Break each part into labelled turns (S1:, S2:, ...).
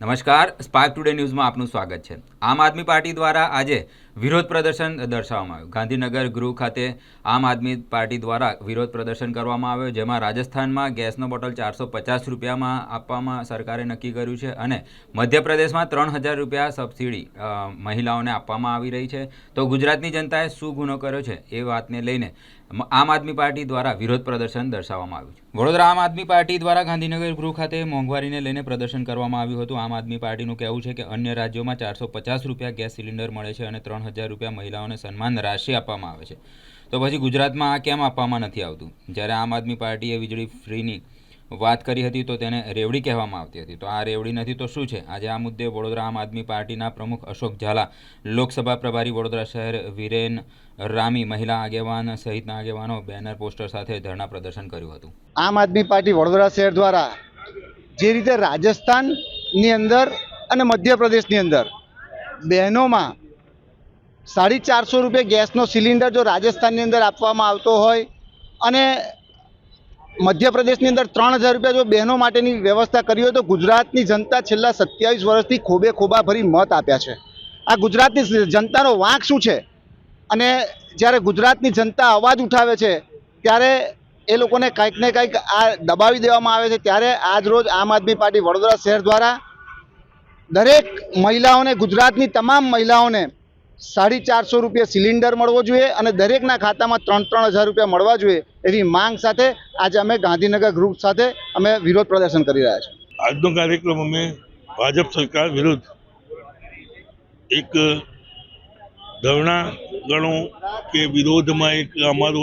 S1: નમસ્કાર spark today ન્યૂઝમાં આપનું સ્વાગત છે. આમ આદમી પાર્ટી દ્વારા આજે વિરોધ પ્રદર્શન દર્શાવવામાં આવ્યું. ગાંધીનગર ગૃહ ખાતે આમ આદમી પાર્ટી દ્વારા વિરોધ પ્રદર્શન કરવામાં આવ્યું, જેમાં રાજસ્થાનમાં ગેસનો બોટલ ચારસો પચાસ રૂપિયામાં આપવામાં સરકારે નક્કી કર્યું છે અને મધ્યપ્રદેશમાં ત્રણ હજાર રૂપિયા સબસિડી મહિલાઓને આપવામાં આવી રહી છે. તો ગુજરાતની જનતાએ શું ગુનો કર્યો છે એ વાતને લઈને આમ આદમી પાર્ટી દ્વારા વિરોધ પ્રદર્શન દર્શાવવામાં આવ્યું છે. વડોદરા આમ આદમી પાર્ટી દ્વારા ગાંધીનગર ગૃહ ખાતે મોંઘવારીને લઈને પ્રદર્શન કરવામાં આવ્યું હતું. આમ આદમી પાર્ટીનું કહેવું છે કે અન્ય રાજ્યોમાં ચારસો પચાસ રૂપિયા ગેસ સિલિન્ડર મળે છે અને ત્રણ હજાર રૂપિયા મહિલાઓને સન્માન રાશિ આપવામાં આવે છે. તો પછી ગુજરાતમાં આ કેમ આપવામાં નથી આવતું? જ્યારે આમ આદમી પાર્ટીએ વીજળી ફ્રીની વાત કરી હતી તો તેને રેવડી કહેવામાં આવતી હતી. તો આ રેવડી નથી તો શું છે? આજે આ મુદ્દે વડોદરા આમ આદમી પાર્ટીના પ્રમુખ અશોક ઝાલા, લોકસભા પ્રભારી વડોદરા શહેર વિરેન રામી, મહિલા આગેવાન સહિતના આગેવાનો બેનર પોસ્ટર સાથે ધરણા પ્રદર્શન કર્યું હતું.
S2: આમ આદમી પાર્ટી વડોદરા શહેર દ્વારા જે રીતે રાજસ્થાનની અંદર અને મધ્યપ્રદેશની અંદર બહેનોમાં સાડી ચારસો રૂપિયા ગેસનો સિલિન્ડર જો રાજસ્થાનની અંદર આપવામાં આવતો હોય અને મધ્યપ્રદેશની અંદર ત્રણ હજાર રૂપિયા જો બહેનો માટેની વ્યવસ્થા કરી હોય તો ગુજરાતની જનતા છેલ્લા સત્યાવીસ વર્ષથી ખોબે ખોબા ભરી મત આપ્યા છે. આ ગુજરાતની જનતાનો વાંક શું છે? અને જ્યારે ગુજરાતની જનતા અવાજ ઉઠાવે છે, ત્યારે એ લોકોને કંઈક ને કંઈક આ દબાવી દેવામાં આવે છે. ત્યારે આજ રોજ આમ આદમી પાર્ટી વડોદરા શહેર દ્વારા દરેક મહિલાઓને, ગુજરાતની તમામ મહિલાઓને સાડી ચારસો રૂપિયા સિલિન્ડર મળવો જોઈએ અને દરેકના ખાતામાં ત્રણ ત્રણ હજાર રૂપિયા મળવા જોઈએ એવી માંગ સાથે આજે અમે ગાંધીનગર ગ્રુપ સાથે અમે વિરોધ પ્રદર્શન કરી રહ્યા છીએ.
S3: આજનો કાર્યક્રમ અમે ભાજપ સરકાર વિરુદ્ધ એક ધરણા ગણો કે વિરોધમાં એક અમારો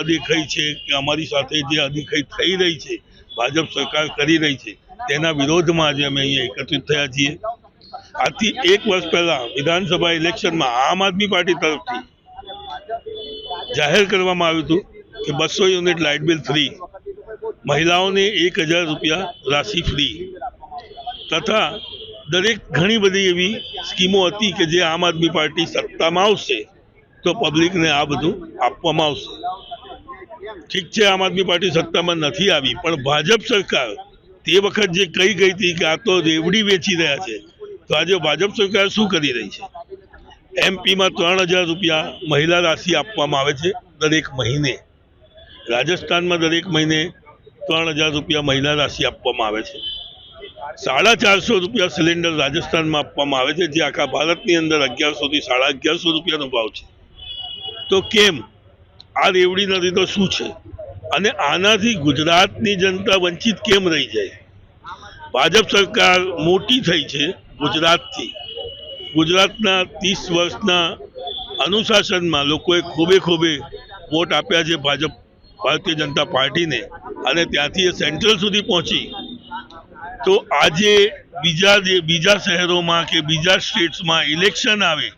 S3: અદેખાઈ છે કે અમારી સાથે જે અદેખાઈ થઈ રહી છે, ભાજપ સરકાર કરી રહી છે, તેના વિરોધમાં આજે અમે અહીંયા એકત્રિત થયા છીએ. આજથી એક વર્ષ પહેલા વિધાનસભા ઇલેક્શનમાં આમ આદમી પાર્ટી તરફથી જાહેર કરવામાં આવ્યું હતું કે બસો યુનિટ લાઇટ બિલ ફ્રી, મહિલાઓને એક રૂપિયા રાશિ ફ્રી, તથા દરેક ઘણી બધી એવી સ્કીમો હતી કે જે આમ આદમી પાર્ટી સત્તામાં આવશે તો પબ્લિકને આ બધું આપવામાં આવશે. ઠીક છે, આમ આદમી પાર્ટી સત્તામાં નથી આવી, પણ ભાજપ સરકાર તે વખત જે કહી ગઈ હતી કે આ તો રેવડી વેચી રહ્યા છે તો આજે ભાજપ સરકાર શું કરી રહી છે? એમપીમાં ત્રણ હજાર રૂપિયા મહિલા રાશિ આપવામાં આવે છે દરેક મહિને. રાજસ્થાનમાં દરેક મહિને ત્રણ હજાર રૂપિયા મહિલા રાશિ આપવામાં આવે છે. સાડા ચારસો રૂપિયા સિલિન્ડર રાજસ્થાનમાં આપવામાં આવે છે, જે આખા ભારતની અંદર અગિયારસોથી સાડા અગિયારસો રૂપિયાનો ભાવ છે. તો કેમ? આ રેવડી નથી તો શું છે? અને આનાથી ગુજરાતની જનતા વંચિત કેમ રહી જાય? ભાજપ સરકાર મોટી થઈ છે ગુજરાતથી. ગુજરાતના ત્રીસ વર્ષના અનુશાસનમાં લોકોએ ખૂબે ખૂબે વોટ આપ્યા છે ભાજપ, ભારતીય જનતા પાર્ટીને અને ત્યાંથી એ સેન્ટ્રલ સુધી પહોંચી. તો આજે બીજા બીજા શહેરોમાં કે બીજા સ્ટેટ્સમાં ઇલેક્શન આવે,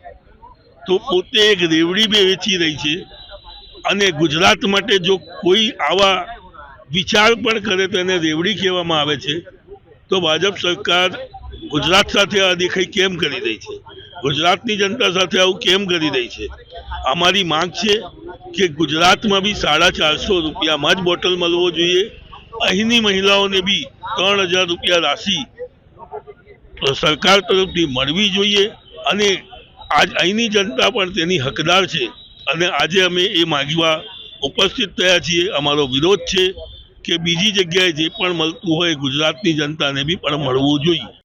S3: તો પોતે એક રેવડી બે વેચી રહી છે અને ગુજરાત માટે જો કોઈ આવા વિચાર પણ કરે તો એને રેવડી કહેવામાં આવે છે. તો ભાજપ સરકાર ગુજરાત સાથે આ દેખાઈ કેમ કરી રહી છે? ગુજરાતની જનતા સાથે આવું કેમ કરી રહી છે? અમારી માંગ છે કે ગુજરાતમાં બી સાડા ચારસો રૂપિયામાં જ બોટલ મળવો જોઈએ. અહીંની મહિલાઓને બી ત્રણ હજાર રૂપિયા રાશિ સરકાર તરફથી મળવી જોઈએ અને આજ અહીંની જનતા પણ તેની હકદાર છે અને આજે અમે એ માગવા ઉપસ્થિત થયા છીએ. અમારો વિરોધ છે કે બીજી જગ્યાએ જે પણ મળતું હોય ગુજરાતની જનતાને બી પણ મળવું જોઈએ.